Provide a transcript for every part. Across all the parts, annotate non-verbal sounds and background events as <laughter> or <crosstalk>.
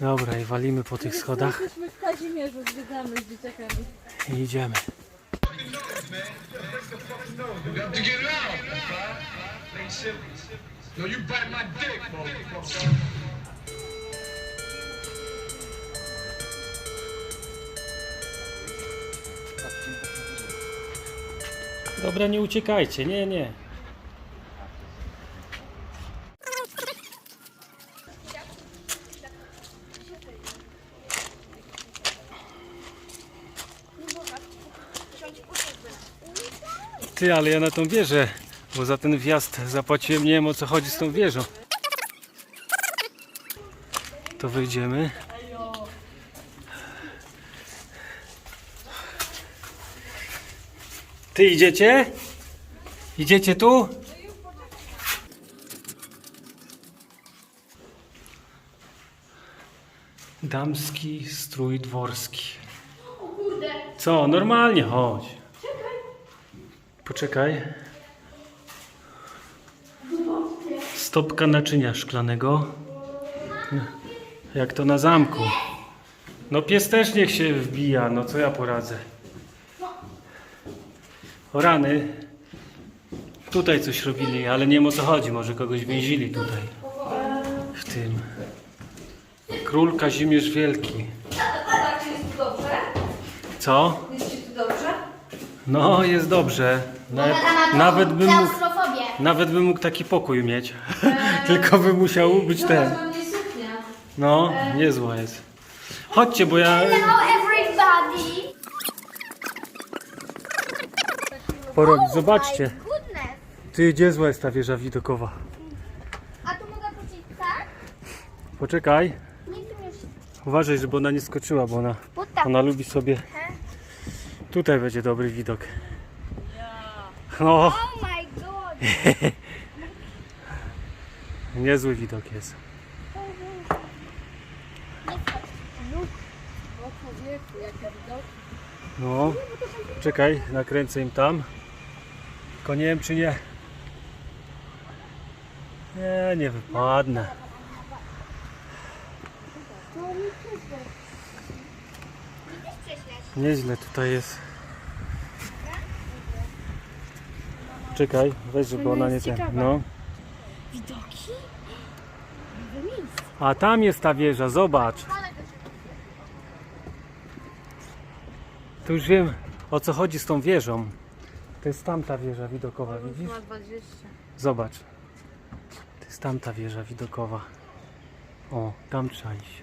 Dobra, i walimy po tych schodach Jesteśmy w Kazimierzu, zwiedzamy z dzieciakami. i idziemy. No. Dobra, nie uciekajcie, nie, nie. Ty, ale ja na tą wieżę, bo za ten wjazd zapłaciłem, nie wiem o co chodzi z tą wieżą. To wyjdziemy. Ty idziecie? Idziecie tu? Damski strój dworski. Co? Normalnie chodź. Poczekaj. Stopka naczynia szklanego. Jak to na zamku. No pies też niech się wbija, no co ja poradzę. O rany. Tutaj coś robili, ale nie wiem o co chodzi. Może kogoś więzili tutaj. W tym. Król Kazimierz Wielki. Co? Jest ci tu dobrze? No, jest dobrze. Nawet, nawet, bym mógł, nawet bym mógł taki pokój mieć. <laughs> Tylko by musiał być ten. Zobacz, mam nie suknia. No, niezła jest. Chodźcie, bo ja Hello everybody! porobić. Zobaczcie. Goodness! Ty, gdzie zła jest ta wieża widokowa? A tu mogę wrócić tak? Poczekaj. Uważaj, żeby ona nie skoczyła, bo ona, ona lubi sobie... Tutaj będzie dobry widok. O, Oh my god! <laughs> niezły widok jest. No, czekaj, nakręcę im tam. Tylko nie wiem, czy nie. Nie, nie wypadnę. Nieźle tutaj jest. Czekaj, weź, żeby ona nie ten. No. Widoki? A tam jest ta wieża, zobacz. To już wiem o co chodzi z tą wieżą. To jest tamta wieża widokowa, widzisz? Ma 20. Zobacz. To jest tamta wieża widokowa. O, tam trzeba iść.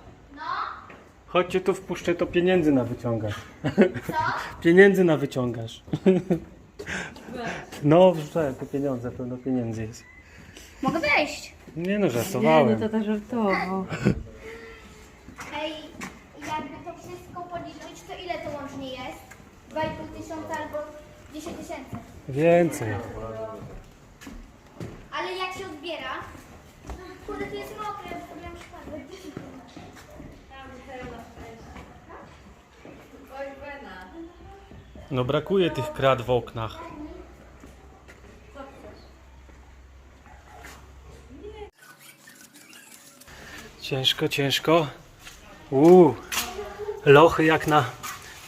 Chodźcie tu wpuszczę, to pieniędzy na wyciągasz. <laughs> pieniędzy na wyciągasz. no, wrzucałem te pieniądze, pełno pieniędzy jest. Mogę wejść. Nie no, Nie, żartowałem. no to tak żartował. Ej, jakby to wszystko policzyć, to ile to łącznie jest? 2,5 tysiąca albo 10 tysięcy. Więcej. Ale jak się odbiera? Kurde, to jest mokre, zrobiłam szpadę. No brakuje tych krat w oknach. Ciężko, ciężko. Uuu, lochy jak na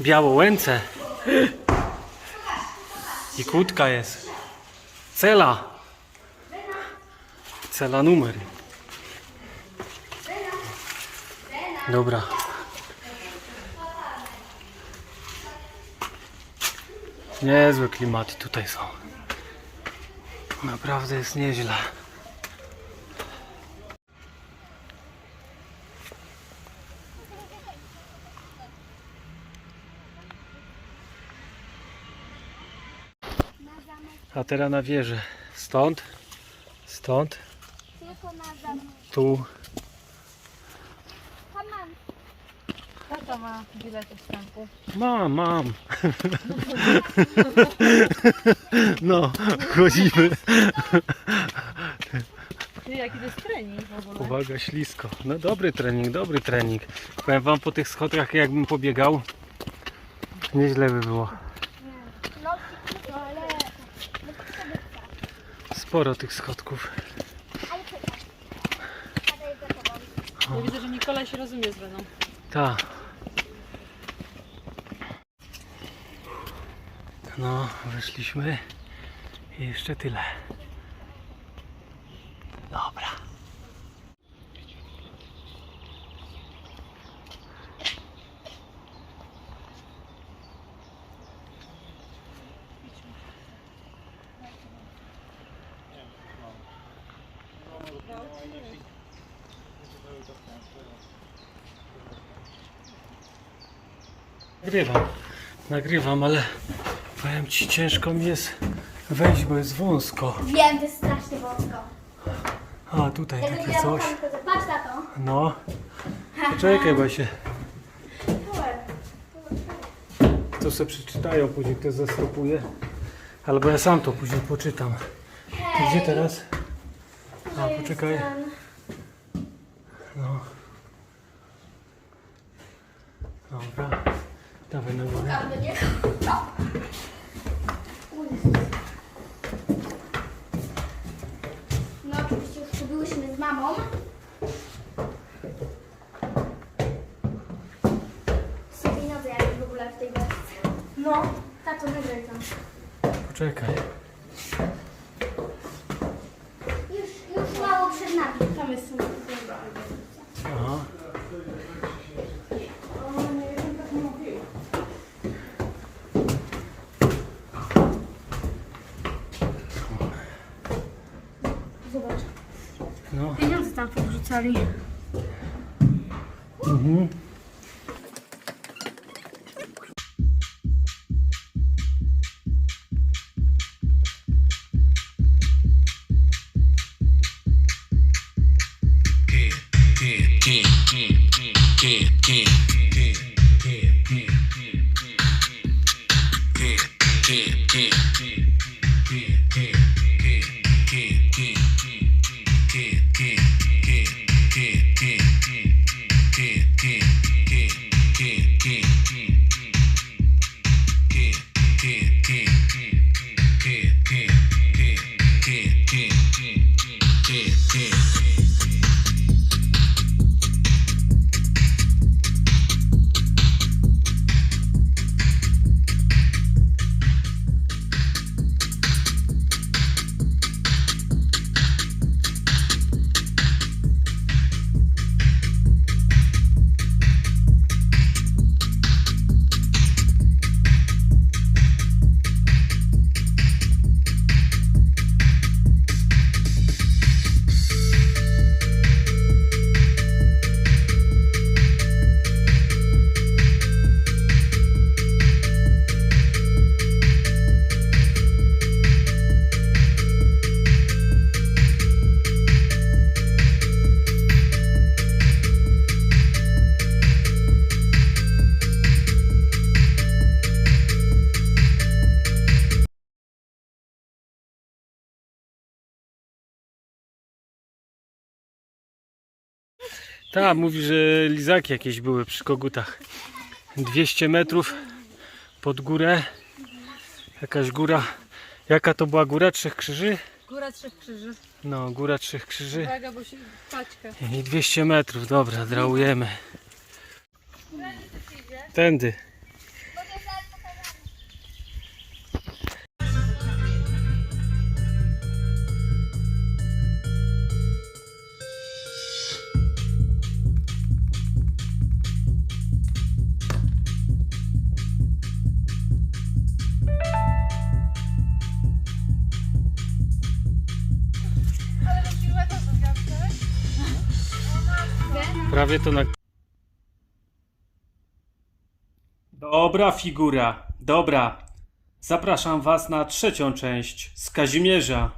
Białołęce. I kłódka jest. Cela. Cela numer. Dobra. Niezłe klimaty tutaj są. Naprawdę jest nieźle. A teraz na wieżę. Stąd, stąd, tu tata ma bilety wstępu. Mam, mam. <laughs> No, chodzimy. Ty, jaki to jest trening w ogóle? Uwaga, ślisko. No dobry trening, dobry trening. Powiem wam po tych schodach jakbym pobiegał. Nieźle by było. Sporo tych schodków. Ja widzę, że Nikola się rozumie z Reną. Ta. No, wyszliśmy. I jeszcze tyle. Dobra. Nagrywam, nagrywam, ale powiem ci, ciężko mi jest wejść, bo jest wąsko. Wiem, to jest strasznie wąsko. A, tutaj Ja takie coś. Patrz na to. No. Poczekaj, bo się to sobie przeczytają, później ktoś zastopuje. Albo ja sam to później poczytam. To Gdzie teraz? A, poczekaj. No. Dobra. Dawaj na górę. Tam do niego. No oczywiście już tu byłyśmy z mamą. Sobie pieniądze jak w ogóle w tej wersji. No, tato nagraj tam. Poczekaj. Już, już mało przed nami. Tam jest Aha. Zobacz. No. Pieniądze tam podrzucali. Mhm. king, king. Tak, mówi, że lizaki jakieś były przy kogutach. 200 metrów pod górę. Jakaś góra. Jaka to była góra? Trzech krzyży? Góra Trzech Krzyży. No, góra Trzech krzyży. Uwaga, bo się paćka. I 200 metrów, dobra, draujemy. Tędy. Prawie to na. Dobra figura, dobra. Zapraszam Was na trzecią część z Kazimierza.